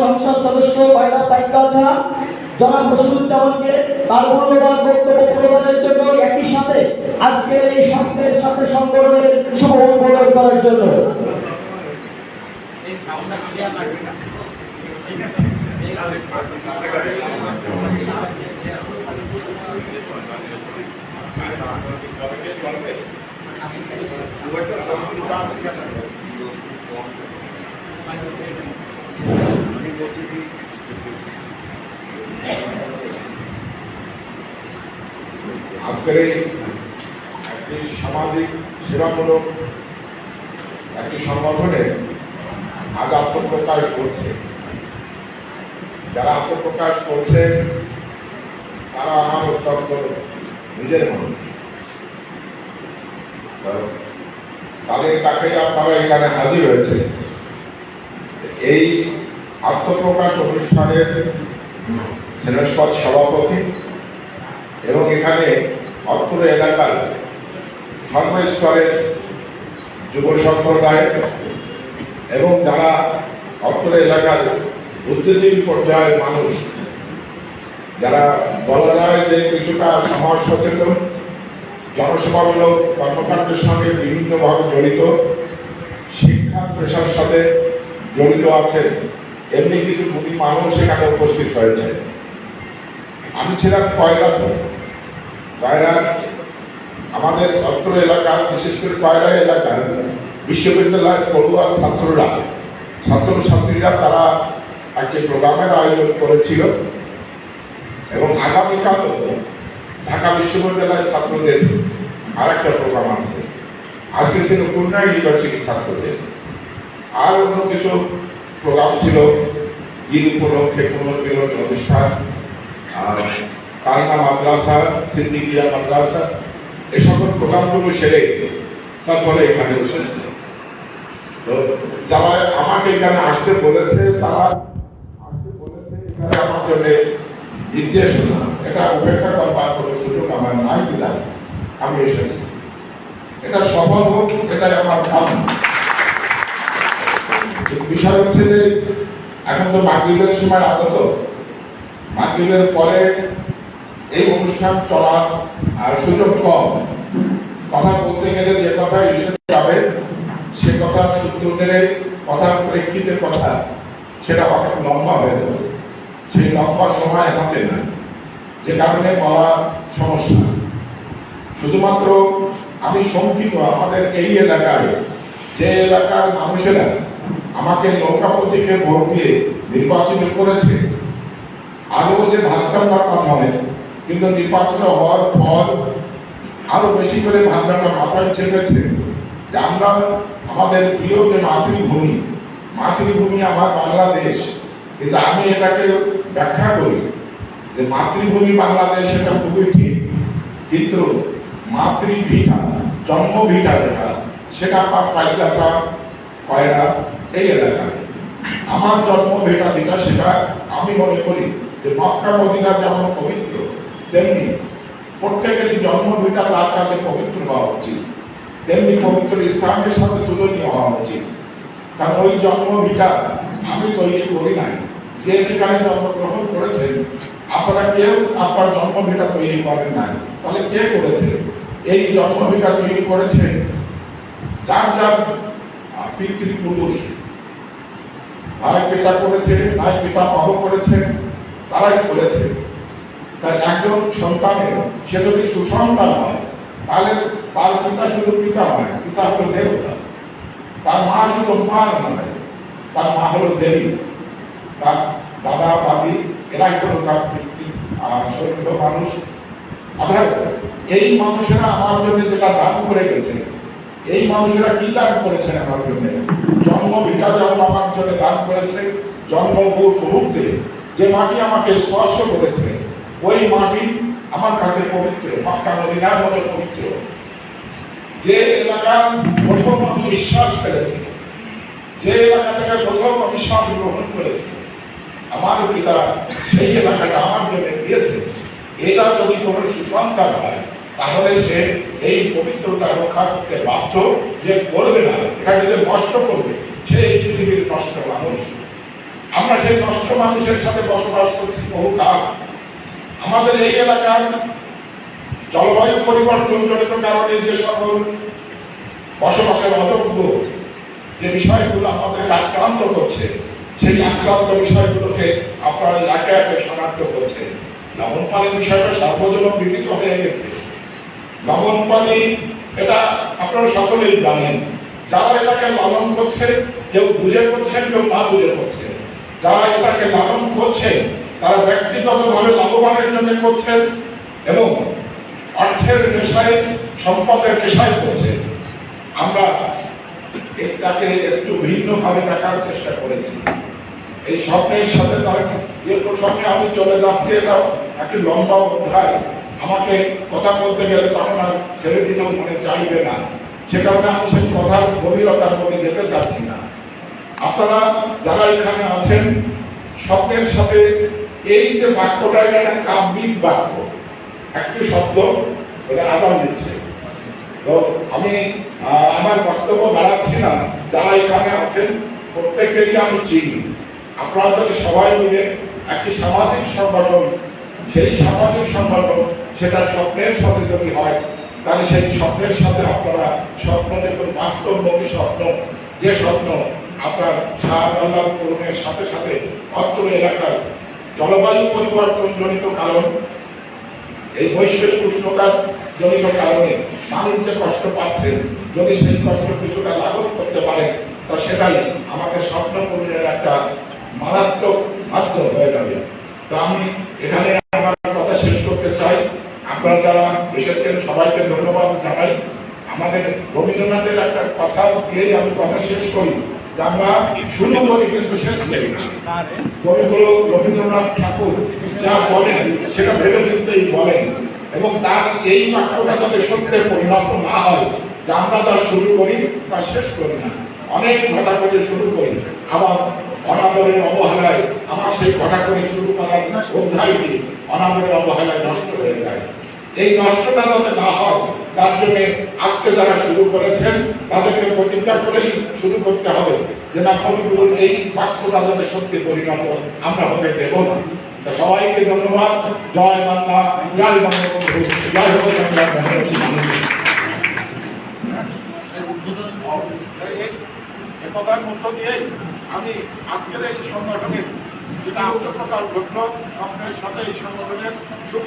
সংসদ সদস্য ময়না পাইকাছা জনাব বসিরুজ্জামানকে তার মূল্যবান বক্তব্য প্রদানের জন্য একই সাথে আজকের এই স্বপ্নের সাথে সংগঠনের শুভ উদ্বোধন করার জন্য। আজকের এই একটি সামাজিক সেবামূলক একটি সংগঠনে আজ আত্মপ্রকাশ করছে যারা আত্মপ্রকাশ করছে, তারা আমার অত্যন্ত নিজের মানুষ। তাদের তাকে আপনারা এখানে হাজির হয়েছে এই আত্মপ্রকাশ অনুষ্ঠানের সেনস্পদ সভাপতি এবং এখানে অত্র এলাকার সর্বস্তরের যুব সম্প্রদায় এবং যারা অত্র এলাকার বুদ্ধিজীবী পর্যায়ের মানুষ, যারা বলা যায় যে কিছুটা সমাজ সচেতন, জনসেবামূলক কর্মকাণ্ডের সঙ্গে বিভিন্নভাবে জড়িত, শিক্ষা পেশার সাথে জড়িত আছে এমনি কিছু গুটি মানুষ এখানে উপস্থিত হয়েছে। আমি ছিলাম কয়লাতে কয়লার আমাদের অত্র এলাকা, বিশেষ করে কয়লা এলাকার বিশ্ববিদ্যালয়ের পড়ুয়া ছাত্ররা ছাত্র ছাত্রীরা তারা একটি প্রোগ্রামের আয়োজন করেছিল এবং আগামীকাল ঢাকা বিশ্ববিদ্যালয়ের ছাত্রদের আর একটা প্রোগ্রাম আছে। আজকে ছিল খুলনা ইউনিভার্সিটি ছাত্রদের। আর অন্য কিছু প্রোগ্রাম ছিল, ঈদ উপলক্ষে পুনর্মিলন অনুষ্ঠান। আর কালনা মাদ্রাসা, সিদ্দিকিয়া মাদ্রাসা। এই সকল প্রোগ্রামগুলো সেরে তারপরে এখানে বসেছে। যারা আমাকে এখানে আসতে বলেছে, তারা আসতে বলেছে, এখানে আমার জন্য নির্দেশনা এটা উপেক্ষা করবার কোনো সুযোগ আমার নাই বিধায় আমি এসেছি। এটা সফল হোক, এটাই আমার কামনা বিষয় হচ্ছে যে এখন তো মাগরীবের সময় আগত মাগরীবের পরে এই অনুষ্ঠান চলার, আর সুযোগ কম। কথা বলতে গেলে যে কথা এসে যাবে, সে কথা সূত্র ধরে কথার প্রেক্ষিতে কথা, সেটা অনেক লম্বা হয়ে যাবে। সেই লম্বা সময় হাতে না, যে কারণে বলা সমস্যা। শুধুমাত্র আমি শঙ্কিত, আমাদের এই এলাকায় যে এলাকার মানুষেরা আমাকে নৌকা প্রতীকে ভোট দিয়ে নির্বাচিত করেছে আরও যে কম হয় কিন্তু নির্বাচিত হওয়ার পর আরও বেশি করে ভাবনাটা মাথায় চেপেছে যে আমরা আমাদের প্রিয় যে মাতৃভূমি মাতৃভূমি আমার বাংলাদেশ, কিন্তু আমি এটাকে ব্যাখ্যা করি যে মাতৃভূমি বাংলাদেশ এটা খুবই ঠিক, কিন্তু মাতৃভিটা, জন্মভিটা যেটা সেটা আমার পাইকাসা কয়রা এই এলাকায়। আমার জন্ম ভিটা যেটা, সেটা আমি মনে করি যে মক্কা মদিনা যেমন পবিত্র, তেমনি প্রত্যেকেরই জন্ম ভিটা তার কাছে পবিত্র হওয়া উচিত। তেমনি পবিত্র ইসলামের সাথে তুলনীয় হওয়া উচিত। কারণ ওই জন্মভিটা আমি তৈরি করি নাই। যে যেখানে জন্মগ্রহণ করেছেন, আপনারা কেউ আপনার জন্মভিটা তৈরি করেন নাই। তাহলে কে করেছে? এই জন্মভিটা তৈরি করেছে যার যার পিতৃপুরুষ ভাই পিতা করেছে ভাই পিতা মহ করেছে, তারাই করেছে। তাই একজন সন্তানের, সে যদি সুসন্তান হয়, তাহলে তার পিতা শুধু পিতা নয়, পিতা হলো দেবতা। তার মা শুধু মা নয়, তার মা হলো দেবী। তার দাদা, দাদি, এরাই হলো তার পিতৃ শরীর মানুষ। অর্থাৎ এই মানুষেরা আমার জন্য যেটা দান করে গেছে এই মানুষেরা কি দান করেছেন আমার জন্য? জন্ম ভিটা যেমন আমার জন্য দান করেছে, জন্ম মুহূর্তে যে মাটি আমাকে স্পর্শ করেছে, ওই মাটি আমার কাছে পবিত্র মক্কা মদিনার মতো পবিত্র। যে এলাকা প্রথম আমি বিশ্বাস করেছে, যে এলাকা থেকে প্রথম বিশ্বাস গ্রহণ করেছে, আমার পিতা সেই এলাকাটা আমার জন্য দিয়েছে। এটা যদি কোনো সুসন্তান হয় তাহলে সে এই পবিত্রতা রক্ষা করতে বাধ্য যে করবে না, এটাকে যে নষ্ট করবে, সে এই পৃথিবীর নষ্ট মানুষ। আমরা সেই নষ্ট মানুষের সাথে বসবাস করছি বহুকাল। আমাদের এই এলাকার জলবায়ু পরিবর্তন জনিত কারণে যে সকল বসবাসের অযোগ্য যে বিষয়গুলো আমাদেরকে আক্রান্ত করছে, সেই আক্রান্ত বিষয়গুলোকে আপনারা একে একে শনাক্ত করছেন। লবণ পানির বিষয়টা সার্বজনীন বিদিত হয়ে গেছে। লবণ পানি এটা আপনারা সকলেই জানেন। যারা এটাকে লালন করছে, কেউ বুঝে করছেন কেউ না বুঝে করছেন যারা এটাকে লালন করছে, তারা ব্যক্তিগতভাবে লাভবানের জন্য করছেন এবং অর্থের নেশায়, সম্পদের নেশায় করছে আমরা তাকে একটু ভিন্নভাবে দেখার চেষ্টা করেছি। এই স্বপ্নের সাথে তার যে প্রসঙ্গে আমি চলে যাচ্ছি, এটা একটি লম্বা অধ্যায়। আমাকে কথা বলতে গেলে তখন আর ছেড়ে দিতেও মনে চাইবে না। সে কারণে আমি সেই কথার গভীরতার মধ্যে যেতে চাচ্ছি না। আপনারা যারা এখানে আছেন, স্বপ্নের সাথে এই যে বাক্যটা একটা কাব্যিক বাক্য। একটি শব্দ, এটা আদান দিচ্ছে। তো আমি আমার বক্তব্য বাড়াচ্ছি না। যারা এখানে আছেন, প্রত্যেকেরই আমি চিনি। আপনাদের সবাই মিলে একটি সামাজিক সংগঠন, সেই সামাজিক সংগঠন সেটা স্বপ্নের সাথে যদি হয়, তাহলে সেই স্বপ্নের সাথে আপনারা স্বপ্ন দেখুন বাস্তবমুখী স্বপ্ন, যে স্বপ্ন আপনার শাহজালাল পূরণের সাথে সাথে অত্র এলাকার জলবায়ু পরিবর্তন জনিত কারণ, এই বৈশ্বিক উষ্ণতার জনিত কারণে মানুষ যে কষ্ট পাচ্ছে, যদি সেই কষ্ট কিছুটা লাঘব করতে পারে, তা সেটাই আমাদের স্বপ্ন পূরণের একটা মারাত্মক মাধ্যম হয়ে যাবে তো আমি এখানে আমার কথা শেষ করতে চাই। আপনারা যারা এসেছেন, সবাইকে ধন্যবাদ জানাই। আমাদের রবীন্দ্রনাথের একটা কথা দিয়েই আমি কথা শেষ করি আমরা শুরু করি কিন্তু শেষ করি না। কবিগুরু রবীন্দ্রনাথ ঠাকুর যা বলেন, সেটা ভেবে চিন্তেই বলেন। এবং তার এই বাক্যটা যাতে পরিণত না হয়, যে আমরা শুরু করি, তা শেষ করি না। অনেক ঘটা করে শুরু করি। আবার অনাদরের অবহেলায়, আমার সেই ঘটা করে শুরু করার অধ্যায়টি অনাদরের অবহেলায় নষ্ট হয়ে যায়। এই নষ্টটা যাতে না হয়, তার জন্য আজকে যারা শুরু করেছেন, তাদেরকে প্রতিজ্ঞা করেই শুরু করতে হবে যে না কবিগুরুর এই বাক্যটা যাতে সত্যি পরিণত আমরা হতে দেব না। সবাইকে ধন্যবাদ। জয় বাংলা, জয় বঙ্গবন্ধু জয় মধ্য দিয়ে আমি আজকের এই সংগঠনের যেটা আত্মপ্রকাশ ঘটল আপনার সাথে এই সংগঠনের শুভ